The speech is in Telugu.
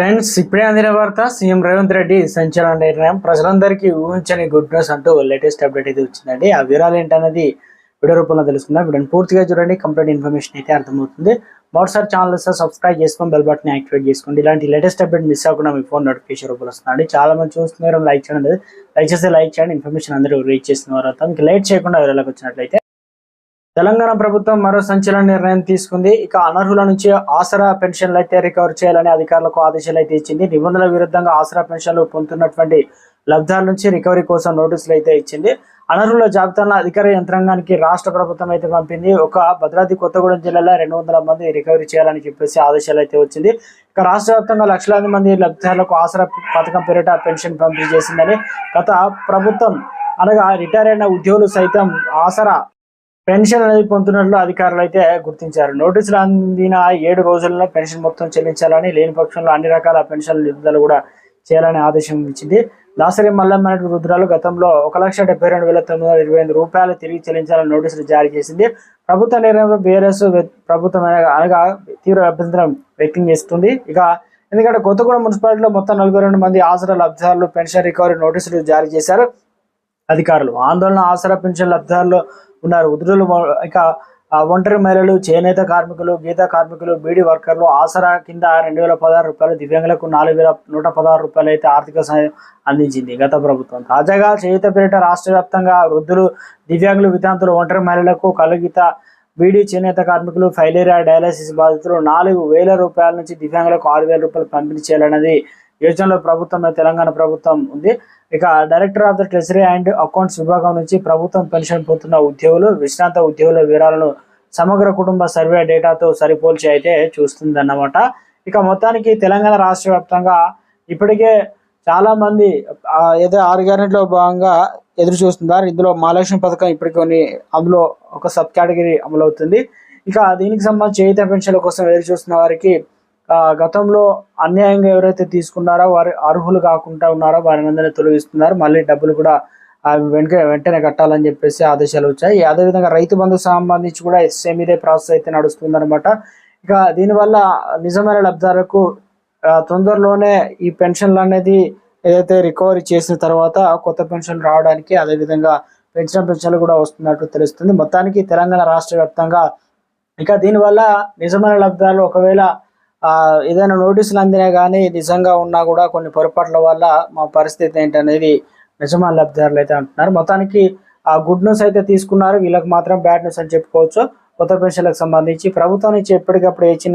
ఫ్రెండ్స్ ఇప్పుడే అందిన వార్త సీఎం రేవంత్ రెడ్డి సంచలన నిర్ణయం. ప్రజలందరికీ ఊహించని గుడ్ న్యూస్ అంటూ లేటెస్ట్ అప్డేట్ అయితే వచ్చిందండి. ఆ వివరాలు ఏంటనేది వీడియో రూపంలో తెలుసుకుందాం. వీడియోని పూర్తిగా చూడండి. కంప్లీట్ ఇన్ఫర్మేషన్ అయితే అర్థమవుతుంది. మరోసారి ఛానల్ సబ్స్క్రైబ్ చేసుకొని బెల్ బటన్ యాక్టివేట్ చేసుకోండి. ఇలాంటి లేటెస్ట్ అప్డేట్ మిస్ అవ్వకుండా మీ ఫోన్ నోటిఫికేషన్ రూపంలో వస్తుందండి. చాలా మంది చూస్తున్నారు లైక్ చేయండి లైక్ చేస్తే లైక్ చేయండి. ఇన్ఫర్మేషన్ అందరూ రీచ్ చేసిన వారు మీకు లైట్ చేయకుండా వివరాలకు వచ్చినట్లయితే తెలంగాణ ప్రభుత్వం మరో సంచలన నిర్ణయం తీసుకుంది. ఇక అనర్హుల నుంచి ఆసరా పెన్షన్లు అయితే రికవర్ చేయాలని అధికారులకు ఆదేశాలు అయితే ఇచ్చింది. నిబంధనల విరుద్ధంగా ఆసరా పెన్షన్లు పొందుతున్నటువంటి లబ్ధాల నుంచి రికవరీ కోసం నోటీసులు అయితే ఇచ్చింది. అనర్హుల జాబితాను అధికార యంత్రాంగానికి రాష్ట్ర ప్రభుత్వం అయితే పంపింది. ఒక భద్రాద్రి కొత్తగూడెం జిల్లాలో రెండు వందల మంది రికవరీ చేయాలని చెప్పేసి ఆదేశాలు అయితే వచ్చింది. ఇక రాష్ట్ర వ్యాప్తంగా లక్షలాది మంది లబ్ధిదారులకు ఆసరా పథకం పేరిట పెన్షన్ పంపిణీ చేసిందని గత ప్రభుత్వం అనగా రిటైర్ అయిన ఉద్యోగులు సైతం ఆసరా పెన్షన్ అనేది పొందుతున్నట్లు అధికారులు అయితే గుర్తించారు. నోటీసులు అందిన ఏడు రోజుల్లో పెన్షన్ మొత్తం చెల్లించాలని లేని పక్షంలో అన్ని రకాల పెన్షన్ విడుదల కూడా చేయాలని ఆదేశం ఇచ్చింది. దాసరి మల్లమ్మ రుద్రాలు గతంలో ఒక లక్ష డెబ్బై రెండు వేల తొమ్మిది వందల ఇరవై ఐదు రూపాయలు తిరిగి చెల్లించాలని నోటీసులు జారీ చేసింది. ప్రభుత్వ నిర్ణయంపై బీఆర్ఎస్ ప్రభుత్వం అనగా- అనగా తీవ్ర అభ్యంతరం వ్యక్తం చేస్తుంది. ఇక ఎందుకంటే కొత్తగూడెం మున్సిపాలిటీలో మొత్తం నలభై రెండు మంది ఆసరా లబ్ధిదారులు పెన్షన్ రికవరీ నోటీసులు జారీ చేశారు అధికారులు. ఆందోళన ఆసరా పెన్షన్ లబ్ధిదారులు ఉన్నారు. ఉద్రులు ఇక ఒంటరి మహిళలు చేనేత కార్మికులు గీత కార్మికులు బీడీ వర్కర్లు ఆసరా కింద రెండు వేల పదహారు రూపాయలు దివ్యాంగులకు నాలుగు వేల నూట పదహారు రూపాయలు అయితే ఆర్థిక సాయం అందించింది గత ప్రభుత్వం. తాజాగా చేయుత పేరిట రాష్ట్ర వ్యాప్తంగా వృద్ధులు దివ్యాంగులు వితాంతులు ఒంటరి మహిళలకు కలుగిత బీడీ చేనేత కార్మికులు ఫైలేరియా డయాలసిస్ బాధితులు నాలుగు వేల రూపాయల నుంచి దివ్యాంగులకు ఆరు వేల రూపాయలు పంపిణీ చేయాలన్నది యోజనలో ప్రభుత్వం తెలంగాణ ప్రభుత్వం ఉంది. ఇక director of the treasury and accounts విభాగం నుంచి ప్రభుత్వం పెన్షన్ పొందుతున్న ఉద్యోగులు విశ్రాంత ఉద్యోగుల వివరాలను సమగ్ర కుటుంబ సర్వే డేటాతో సరిపోల్చి అయితే చూస్తుందన్నమాట. ఇక మొత్తానికి తెలంగాణ రాష్ట్ర వ్యాప్తంగా ఇప్పటికే చాలా మంది ఏదో ఆరు గ్యారెంట్లో భాగంగా ఎదురు చూస్తున్నారు. ఇందులో మహాలక్ష్మి పథకం ఇప్పటికి కొన్ని అందులో ఒక సబ్ కేటగిరీ అమలవుతుంది. ఇక దీనికి సంబంధించి చేయిత పెన్షన్ల కోసం ఎదురు చూస్తున్న వారికి గతంలో అన్యాయంగా ఎవరైతే తీసుకున్నారో వారి అర్హులు కాకుండా ఉన్నారో వారిని అందరినీ తొలగిస్తున్నారు. మళ్ళీ డబ్బులు కూడా ఆ, వెంట వెంటనే కట్టాలని చెప్పేసి ఆదేశాలు వచ్చాయి. అదేవిధంగా రైతు బంధు సంబంధించి కూడా సేమ్ ఇదే ప్రాసెస్ అయితే నడుస్తుందన్నమాట. ఇక దీనివల్ల నిజమైన లబ్ధాలకు తొందరలోనే ఈ పెన్షన్లు అనేది ఏదైతే రికవరీ చేసిన తర్వాత కొత్త పెన్షన్ రావడానికి అదేవిధంగా పెన్షన్ పెన్షన్లు కూడా వస్తున్నట్టు తెలుస్తుంది. మొత్తానికి తెలంగాణ రాష్ట్ర వ్యాప్తంగా ఇక దీనివల్ల నిజమైన లబ్ధాలు ఒకవేళ ఏదైనా నోటీసులు అందినా కానీ నిజంగా ఉన్నా కూడా కొన్ని పొరపాట్ల వల్ల మా పరిస్థితి ఏంటనేది నిజమా లబ్ధిదారులు అయితే అంటున్నారు. మొత్తానికి ఆ గుడ్ న్యూస్ అయితే తీసుకున్నారు. వీళ్ళకి మాత్రం బ్యాడ్ న్యూస్ అని చెప్పుకోవచ్చు. కొత్త పెన్షన్లకు సంబంధించి ప్రభుత్వం నుంచి ఎప్పటికప్పుడు ఇచ్చిన